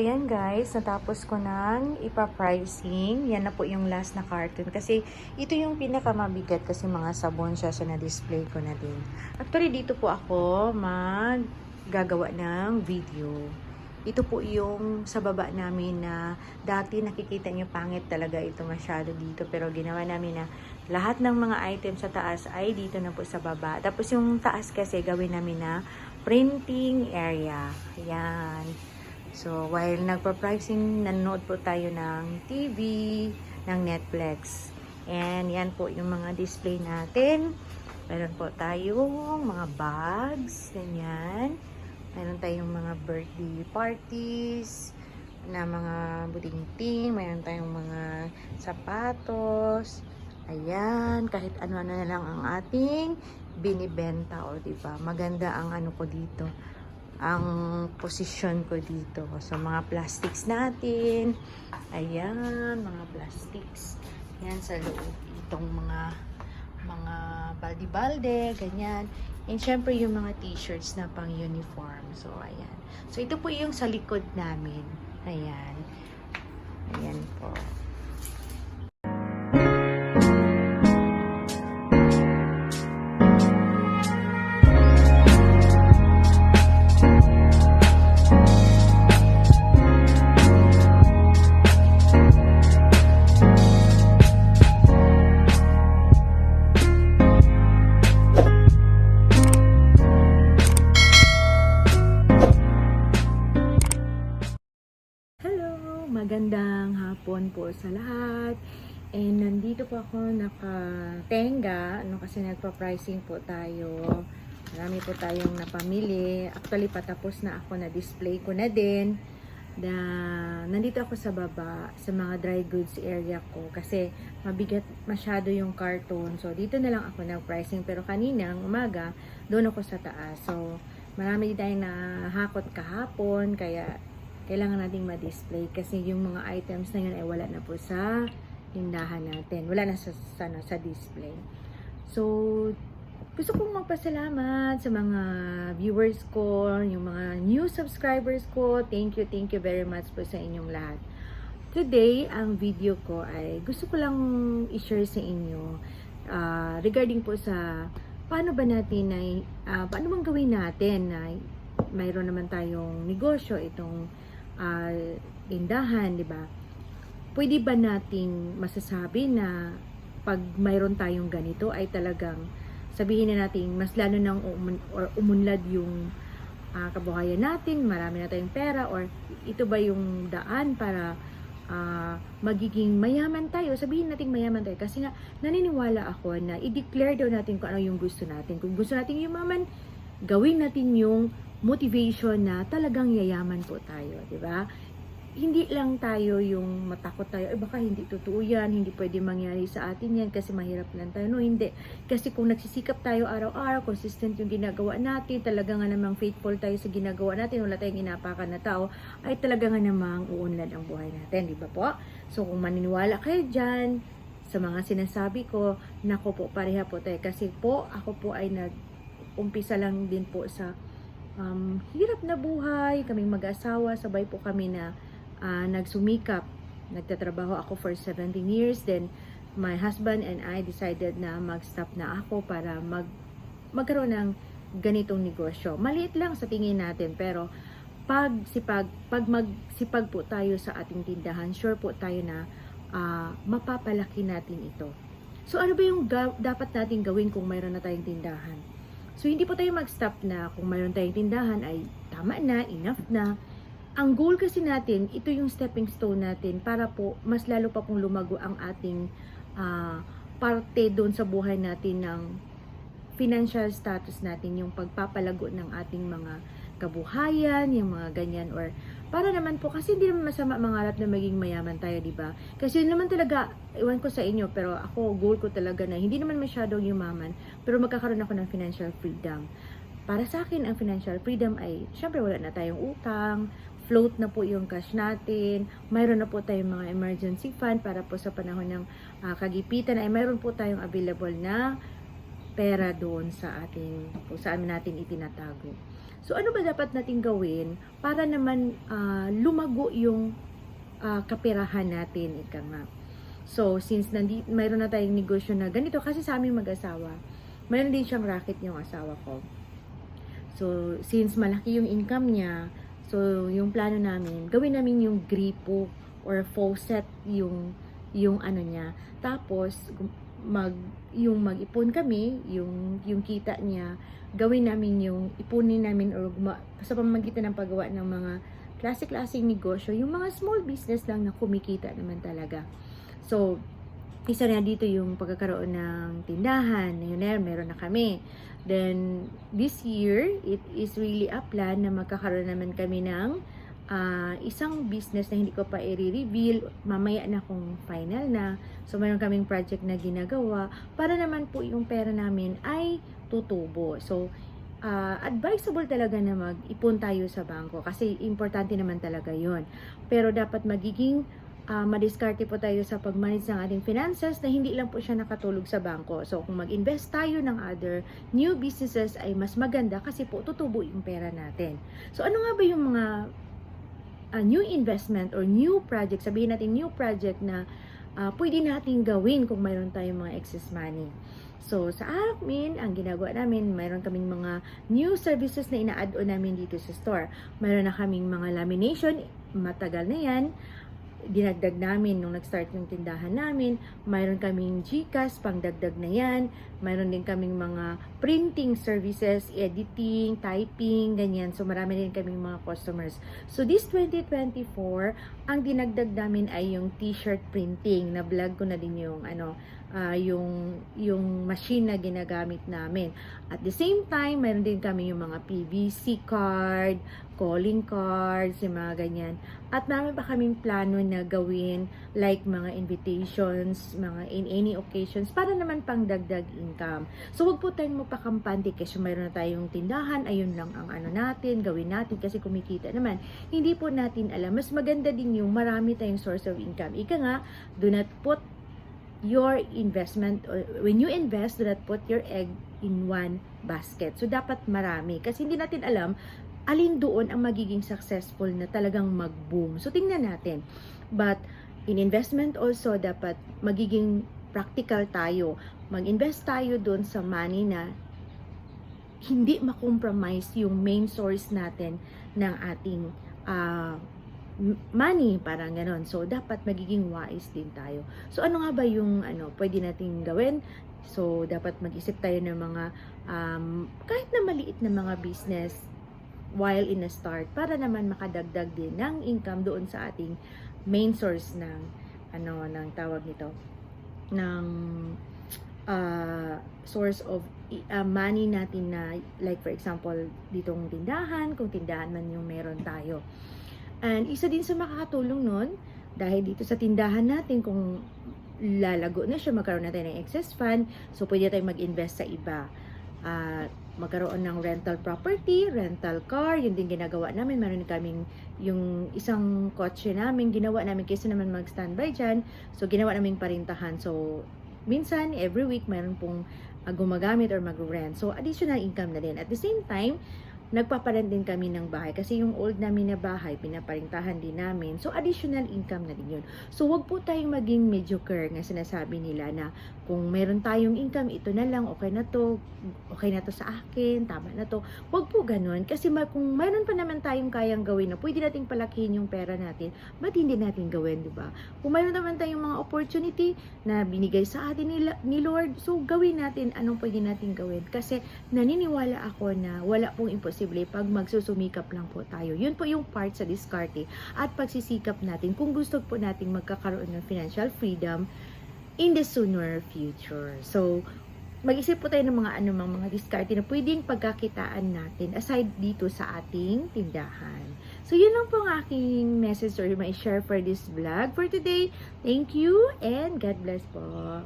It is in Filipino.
Ayan guys, natapos ko nang ipa-pricing. Yan na po yung last na carton. Kasi ito yung pinakamabigat kasi mga sabon siya. So na-display ko na din. Actually, dito po ako maggagawa ng video. Ito po yung sa baba namin na dati nakikita nyo pangit talaga ito masyado dito. Pero ginawa namin na lahat ng mga items sa taas ay dito na po sa baba. Tapos yung taas kasi gawin namin na printing area. Ayan. So, while nagpa-pricing, nanonood po tayo ng TV, ng Netflix. And yan po yung mga display natin. Meron po tayong mga bags, ganyan. Meron tayong mga birthday parties, na mga budingting, meron tayong mga sapatos. Ayan, kahit ano-ano na lang ang ating binibenta o di ba? Maganda ang ano ko dito ang posisyon ko dito. So, mga plastics natin. Ayan, mga plastics. Yan sa loob. Itong mga mga balde-balde, ganyan. And syempre yung mga t-shirts na pang uniform. So, ayan. So, ito po yung sa likod namin. Ayan. Ayan po. Po sa lahat. And nandito po ako nakatenga, ano kasi nagpa-pricing po tayo. Marami po tayong napamili. Actually, patapos na ako na display ko na din. Na, nandito ako sa baba, sa mga dry goods area ko. Kasi mabigat masyado yung carton. So, dito na lang ako nag-pricing. Pero kaninang umaga, doon ako sa taas. So, marami din tayong nahakot kahapon. Kaya, kailangan nating ma-display kasi yung mga items na yun ay wala na po sa tindahan natin. Wala na sa, sa, sa display. So, gusto kong magpasalamat sa mga viewers ko, yung mga new subscribers ko. Thank you, thank you very much po sa inyong lahat. Today, ang video ko ay gusto ko lang i-share sa inyo ah, regarding po sa paano ba natin ay ah, paano bang gawin natin na mayroon naman tayong negosyo itong ah, tindahan, di ba? Pwede ba nating masasabi na pag mayroon tayong ganito ay talagang sabihin na natin mas lalo nang umun- or umunlad yung ah, kabuhayan natin, marami na tayong pera or ito ba yung daan para ah, magiging mayaman tayo, sabihin natin mayaman tayo kasi nga naniniwala ako na i-declare daw natin kung ano yung gusto natin. Kung gusto natin yumaman, gawin natin yung motivation na talagang yayaman po tayo, di ba? Hindi lang tayo yung matakot tayo, eh baka hindi totoo yan, hindi pwede mangyari sa atin yan kasi mahirap lang tayo. No, hindi. Kasi kung nagsisikap tayo araw-araw, consistent yung ginagawa natin, talaga nga namang faithful tayo sa ginagawa natin, wala tayong inapakan na tao, ay talaga nga namang uunlad ang buhay natin, di ba po? So kung maniniwala kayo dyan, sa mga sinasabi ko, nako po, pareha po tayo. Kasi po, ako po ay nag umpisa lang din po sa um, hirap na buhay, kaming mag-asawa, sabay po kami na ah, nagsumikap. Nagtatrabaho ako for 17 years, then my husband and I decided na mag-stop na ako para mag magkaroon ng ganitong negosyo. Maliit lang sa tingin natin, pero pag sipag, pag magsipag po tayo sa ating tindahan, sure po tayo na ah, mapapalaki natin ito. So ano ba yung dapat natin gawin kung mayroon na tayong tindahan? So, hindi po tayo mag-stop na kung mayroon tayong tindahan ay tama na, enough na. Ang goal kasi natin, ito yung stepping stone natin para po mas lalo pa pong lumago ang ating ah, parte doon sa buhay natin ng financial status natin, yung pagpapalago ng ating mga kabuhayan, yung mga ganyan or para naman po kasi hindi naman masama mangarap na maging mayaman tayo, di ba? Kasi yun naman talaga, iwan ko sa inyo, pero ako goal ko talaga na hindi naman masyadong yumaman, pero magkakaroon ako ng financial freedom. Para sa akin, ang financial freedom ay, syempre wala na tayong utang, float na po yung cash natin, mayroon na po tayong mga emergency fund para po sa panahon ng ah, kagipitan ay mayroon po tayong available na pera doon sa ating, kung saan natin itinatago. So ano ba dapat natin gawin para naman ah, lumago yung ah, kapirahan natin, ika nga. So, since nandi, mayroon na tayong negosyo na ganito, kasi sa aming mag-asawa, mayroon din siyang racket yung asawa ko. So, since malaki yung income niya, so yung plano namin, gawin namin yung gripo or faucet yung yung ano niya. Tapos mag yung mag-ipon kami, yung yung kita niya, gawin namin yung ipunin namin or sa pamamagitan ng paggawa ng mga klase-klaseng negosyo, yung mga small business lang na kumikita naman talaga. So, isa na dito yung pagkakaroon ng tindahan. Yun na, meron na kami. Then, this year, it is really a plan na magkakaroon naman kami ng ah, isang business na hindi ko pa i-reveal. Mamaya na kung final na. So, meron kaming project na ginagawa para naman po yung pera namin ay tutubo. So, ah, advisable talaga na mag-ipon tayo sa bangko kasi importante naman talaga yon Pero dapat magiging ah, madiskarte po tayo sa pag-manage ng ating finances na hindi lang po siya nakatulog sa bangko. So, kung mag-invest tayo ng other new businesses ay mas maganda kasi po tutubo yung pera natin. So, ano nga ba yung mga ah, new investment or new project, sabihin natin new project na ah, pwede natin gawin kung mayroon tayong mga excess money. So, sa amin, ang ginagawa namin, mayroon kaming mga new services na ina-add-on namin dito sa store. Mayroon na kaming mga lamination, matagal na yan. Dinagdag namin nung nag-start yung tindahan namin. Mayroon kaming GCash, pangdagdag na yan. Mayroon din kaming mga printing services, editing, typing, ganyan. So, marami din kaming mga customers. So, this 2024, ang dinagdag namin ay yung t-shirt printing. Na vlog ko na din yung ano, ah, yung yung machine na ginagamit namin. At the same time, meron din kami yung mga PVC card, calling cards, yung mga ganyan. At namin pa kaming plano na gawin like mga invitations, mga in any occasions para naman pang dagdag income. So wag po tayong magpakampante kasi mayroon na tayong tindahan, ayun lang ang ano natin, gawin natin kasi kumikita naman. Hindi po natin alam. Mas maganda din yung marami tayong source of income. Ika nga, do not put your investment or when you invest do not put your egg in one basket. So dapat marami kasi hindi natin alam alin doon ang magiging successful na talagang mag-boom. So tingnan natin. But in investment also dapat magiging practical tayo. Mag-invest tayo doon sa money na hindi makompromise yung main source natin ng ating m- money, parang ganon. So, dapat magiging wise din tayo. So, ano nga ba yung ano, pwede nating gawin? So, dapat mag-isip tayo ng mga um, kahit na maliit na mga business while in a start para naman makadagdag din ng income doon sa ating main source ng ano ng tawag nito ng uh, source of uh, money natin na like for example ditong tindahan kung tindahan man yung meron tayo. And isa din sa makakatulong nun dahil dito sa tindahan natin kung lalago na siya magkaroon na tayo ng excess fund so pwede tayong mag-invest sa iba at magkaroon ng rental property, rental car, yun din ginagawa namin. Meron kaming yung isang kotse namin, ginawa namin kaysa naman mag-standby dyan. So, ginawa namin parintahan. So, minsan, every week, meron pong ah, gumagamit or mag-rent. So, additional income na din. At the same time, nagpaparent din kami ng bahay kasi yung old namin na bahay, pinaparintahan din namin. So, additional income na din yun. So, wag po tayong maging mediocre nga sinasabi nila na kung meron tayong income, ito na lang, okay na to, okay na to sa akin, tama na to. Wag po ganun. Kasi kung meron pa naman tayong kayang gawin na pwede nating palakihin yung pera natin, ba't hindi natin gawin, di ba? Kung meron naman tayong mga opportunity na binigay sa atin ni, ni Lord, so gawin natin anong pwede natin gawin. Kasi naniniwala ako na wala pong imposible pag magsusumikap lang po tayo. Yun po yung part sa diskarte at pagsisikap natin kung gusto po nating magkakaroon ng financial freedom in the sooner future. So, mag-isip po tayo ng mga anumang mga diskarte na pwedeng pagkakitaan natin aside dito sa ating tindahan. So, yun lang po ang aking message or may share for this vlog for today. Thank you and God bless po.